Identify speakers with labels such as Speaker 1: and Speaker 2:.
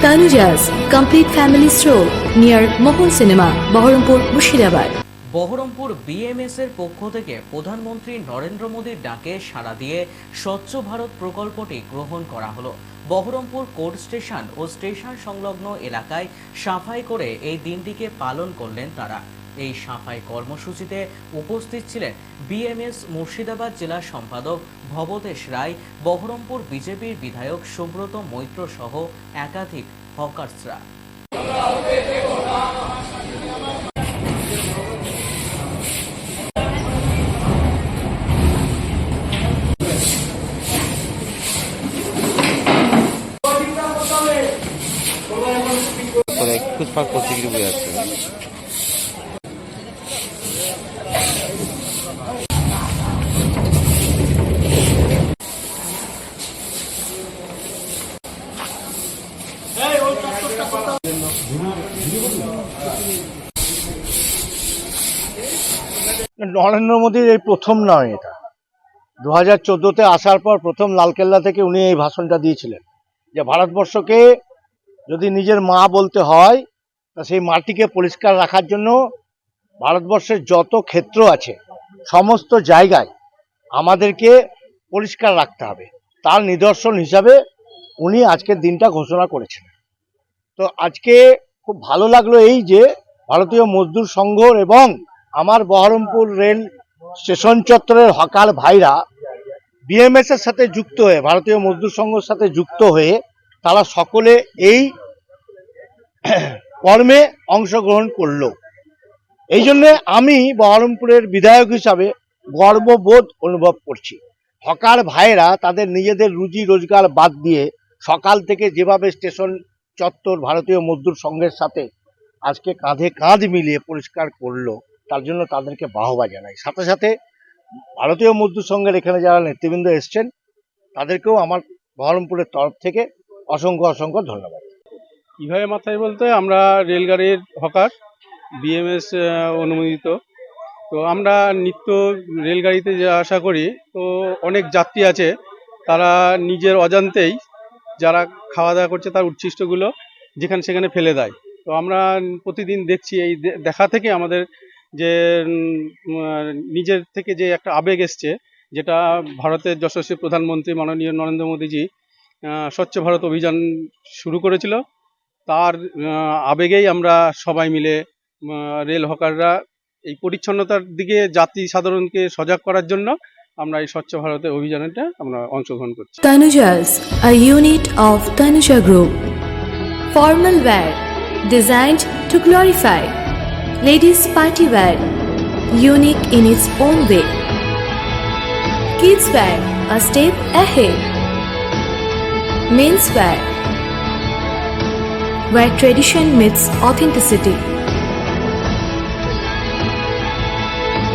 Speaker 1: Tanujas Complete Family Stroll near Mohan Cinema, Baharampur Mushirabad.
Speaker 2: Baharampur BMS এর পক্ষ থেকে প্রধানমন্ত্রী নরেন্দ্র মোদীর ডাকে সাড়া দিয়ে স্বচ্ছ ভারত প্রকল্পটি গ্রহণ করা হলো বহরমপুর কোর্ট স্টেশন ও স্টেশন সংলগ্ন এলাকায় সাফাই করে এই দিনটিকে পালন করলেন তারা এই সাফাই কর্মসূচিতে উপস্থিত ছিলেন বিএমএস মুর্শিদাবাদ জেলা সম্পাদক ভবতেশ রায়, বহরমপুর বিজেপির বিধায়ক সুব্রত মৈত্র সহ একাধিক হকার্সরা।
Speaker 3: নরেন্দ্র মোদীর এই প্রথম নয় এটা। দু হাজার চোদ্দোতে আসার পর প্রথম লালকেল্লা থেকে উনি এই ভাষণটা দিয়েছিলেন। যে ভারতবর্ষকে যদি নিজের মা বলতে হয়, তা সেই মাটিকে পরিষ্কার রাখার জন্য ভারতবর্ষের যত ক্ষেত্র আছে, সমস্ত জায়গায় আমাদেরকে পরিষ্কার রাখতে হবে। তার নিদর্শন হিসাবে উনি আজকের দিনটা ঘোষণা করেছেন তো আজকে খুব ভালো লাগল এই যে ভারতীয় মজদুর সংঘ এবং আমার বহরমপুর রেল স্টেশন চত্বরের হকার ভাইরা বিএমএস এর সাথে যুক্ত হয়ে, ভারতীয় মজদুর সংঘের সাথে যুক্ত হয়ে তারা সকলে এই কর্মে অংশগ্রহণ করল। এই জন্য আমি বহরমপুরের বিধায়ক হিসাবে গর্ববোধ অনুভব করছি। হকার ভাইরা তাদের নিজেদের রুজি রোজগার বাদ দিয়ে সকাল থেকে যেভাবে স্টেশন চত্বর ভারতীয় মজদুর সংঘের সাথে আজকে কাঁধে কাঁধ মিলিয়ে পরিষ্কার করল, তার জন্য তাদেরকে বাহবা জানাই। সাথে সাথে ভারতীয় মজদুর সংঘের এখানে যারা নেতৃবৃন্দ এসছেন, তাদেরকেও আমার বহরমপুরের তরফ থেকে অসংখ্য অসংখ্য ধন্যবাদ।
Speaker 4: কীভাবে মাথায় বলতে আমরা রেলগাড়ির হকার, বিএমএস অনুমোদিত। তো আমরা নিত্য রেলগাড়িতে যে আশা করি, তো অনেক যাত্রী আছে, তারা নিজের অজান্তেই যারা খাওয়া দাওয়া করছে তার উচ্ছিষ্টগুলো যেখানে সেখানে ফেলে দেয়। তো আমরা প্রতিদিন দেখছি এই দেখা থেকে আমাদের যে নিজের থেকে যে একটা আবেগ এসছে, যেটা ভারতের যশস্বী প্রধানমন্ত্রী মাননীয় নরেন্দ্র মোদীজি স্বচ্ছ ভারত অভিযান শুরু করেছিল। তার আবেগেই আমরা সবাই মিলে রেল হকাররা এই পরিচ্ছন্নতার দিকে জাতি সাধারণকে সজাগ করার জন্য আমরা এই স্বচ্ছ ভারতে অভিযানটা আমরা অংশগ্রহণ করছি
Speaker 1: Tanujas, a unit of Tanuja Group. Formal wear, designed to glorify. Ladies party wear, unique in its own way. Kids wear, a step ahead. Men's wear, where tradition meets authenticity.